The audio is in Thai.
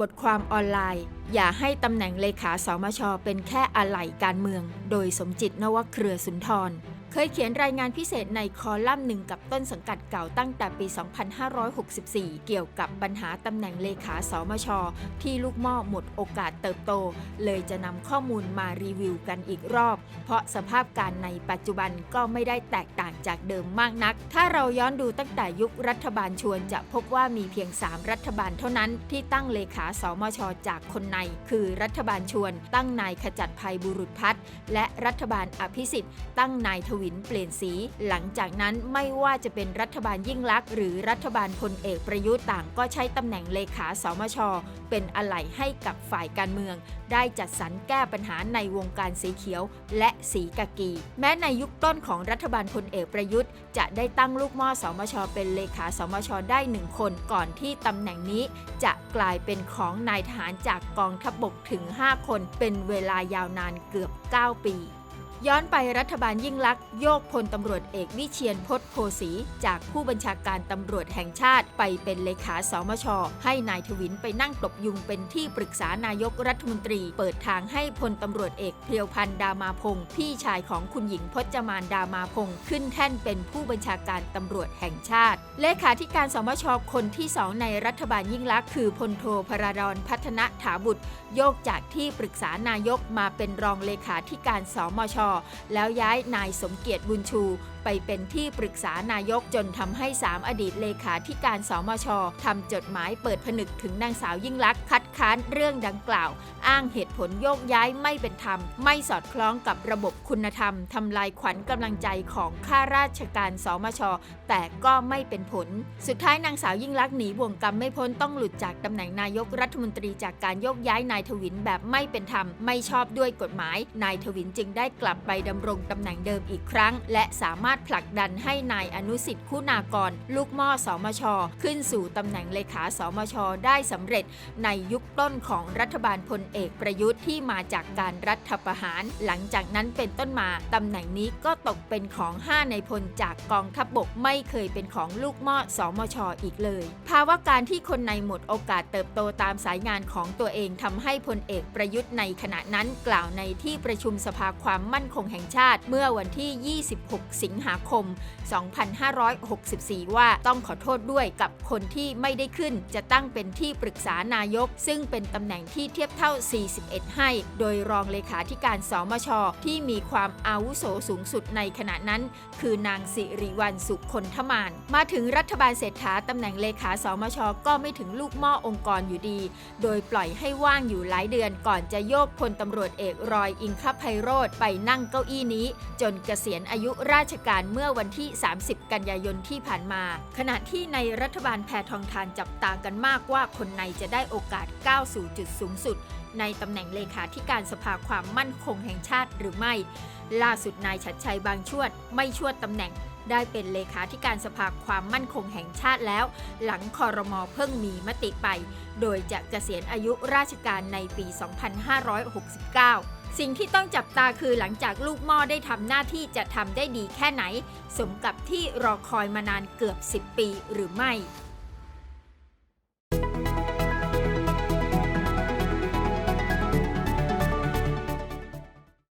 บทความออนไลน์ อย่าให้ตำแหน่งเลขาสมชเป็นแค่อะไหล่การเมือง โดยสมจิตนวเครือสุนทร เคยเขียนรายงานพิเศษในคอลัมน์หนึ่งกับต้นสังกัดเก่าตั้งแต่ปี 2564 เกี่ยวกับปัญหาตำแหน่งเลขาสมช ที่ลูกหม้อหมดโอกาสเติบโต เลยจะนำข้อมูลมารีวิวกันอีกรอบ เพราะสภาพการในปัจจุบันก็ไม่ได้แตกต่างจากเดิมมากนัก ถ้าเราย้อนดูตั้งแต่ยุครัฐบาลชวนจะพบว่ามีเพียง 3 รัฐบาลเท่านั้นที่ตั้งเลขาสมช จากคนใน คือรัฐบาลชวน ตั้งนายขจัดภัยบุรุษพัฒน์และรัฐบาลอภิสิทธิ์ตั้งนายทวินเปลี่ยนสี หลังจากนั้นไม่ว่าจะเป็นรัฐบาลยิ่งลักษณ์หรือรัฐบาลพลเอกประยุทธ์ต่างก็ใช้ตำแหน่งเลขาสมช เป็นอะไหล่ให้กับฝ่ายการเมือง ได้จัดสรรแก้ปัญหาในวงการสีเขียว และสีกากี แม้ในยุคต้นของรัฐบาลพลเอกประยุทธ์ จะได้ตั้งลูกหม้อสมช เป็นเลขาสมช ได้หนึ่งคนก่อนที่ตำแหน่งนี้ จะกลายเป็นของนายทหารจากกองทัพบบกถึง 5 คน เป็นเวลายาวนานเกือบ 9 ปี ย้อนไปรัฐบาลยิ่งลักษณ์โยกพลตำรวจเอกวิเชียนพจน์โพสี จากผู้บัญชาการตำรวจแห่งชาติไปเป็นเลขาสมช ให้นายทวินไปนั่งตบยุงเป็นที่ปรึกษานายกรัฐมนตรี เปิดทางให้พลตำรวจเอกเพียวพันธ์ดามาพงศ์พี่ชายของคุณหญิงพจมานดามาพงศ์ขึ้นแท่นเป็นผู้บัญชาการตำรวจแห่งชาติ เลขาธิการสมชคนที่สองในรัฐบาลยิ่งลักษณ์คือพลโทพระดอนพัฒนถาบุตร โยกจากที่ปรึกษานายกมาเป็นรองเลขาธิการสมชแล้วย้ายนายสมเกียรติบุญชู ไปเป็นที่ปรึกษานายกจนทำให้ 3 อดีตเลขาธิการสมชทำจดหมายเปิดผนึกถึงนางสาวยิ่งลักษณ์คัดค้านเรื่องดังกล่าว อ้างเหตุผลโยกย้ายไม่เป็นธรรม ไม่สอดคล้องกับระบบคุณธรรมทำลายขวัญกำลังใจของข้าราชการสมช แต่ก็ไม่เป็นผล สุดท้ายนางสาวยิ่งลักษณ์หนีบ่วงกรรมไม่พ้นต้องหลุดจากตำแหน่งนายกรัฐมนตรีจากการโยกย้ายนายทวินแบบไม่เป็นธรรมไม่ชอบด้วยกฎหมาย นายทวินจึงได้กลับไปดำรงตำแหน่งเดิมอีกครั้ง และสามารถผลักดันให้นายอนุสิทธิ์คุณากร ลูกม้อสอมช ขึ้นสู่ตำแหน่งเลขาสมช ได้สำเร็จในยุคต้นของรัฐบาลพลเอกประยุทธ์ที่มาจากการรัฐประหาร หลังจากนั้นเป็นต้นมาตำแหน่งนี้ก็ตกเป็นของ 5 ในพลจากกองทัพบบกไม่เคยเป็นของลูกม้อสอมชออีกเลย ภาวะการที่คนในหมดโอกาสเติบโตตามสายงานของตัวเองทำให้พลเอกประยุทธ์ในขณะนั้นกล่าวในที่ประชุมสภาความมั่นคงแห่งชาติเมื่อวันที่ 26 สิงหาคม 2564 ว่าต้องขอโทษด้วยกับคนที่ไม่ได้ขึ้นจะตั้งเป็นที่ปรึกษานายก ซึ่งเป็นตำแหน่งที่เทียบเท่า 41 ให้ โดยรองเลขาธิการสมช ที่มีความอาวุโสสูงสุดในขณะนั้น คือนางสิริวัลสุคนทมาน มาถึงรัฐบาลเศรษฐาตำแหน่งเลขาสมช ก็ไม่ถึงลูกหม้อองค์กรอยู่ดี โดยปล่อยให้ว่างอยู่หลายเดือนก่อนจะโยกพลตำรวจเอกรอยอิงคไพโรธไปนั่งนั่งเก้าอี้นี้ จนเกษียณอายุราชการเมื่อวันที่ 30 กันยายนที่ผ่านมา ขณะที่ในรัฐบาลแพทองทานจับตากันมากว่าคนในจะได้โอกาสก้าวสู่จุดสูงสุด ในตำแหน่งเลขาธิการสภาความมั่นคงแห่งชาติหรือไม่ ล่าสุดนายชัดชัยบางชวด ไม่ชวดตำแหน่งได้เป็นเลขาธิการสภาความมั่นคงแห่งชาติแล้ว หลังคอรมอเพิ่งมีมติไป โดยจะเกษียณอายุราชการในปี 2569 สิ่งที่ต้องจับตาคือหลังจากลูกหม้อได้ทำหน้าที่จะทำได้ดีแค่ไหน สมกับที่รอคอยมานานเกือบ 10 ปีหรือไม่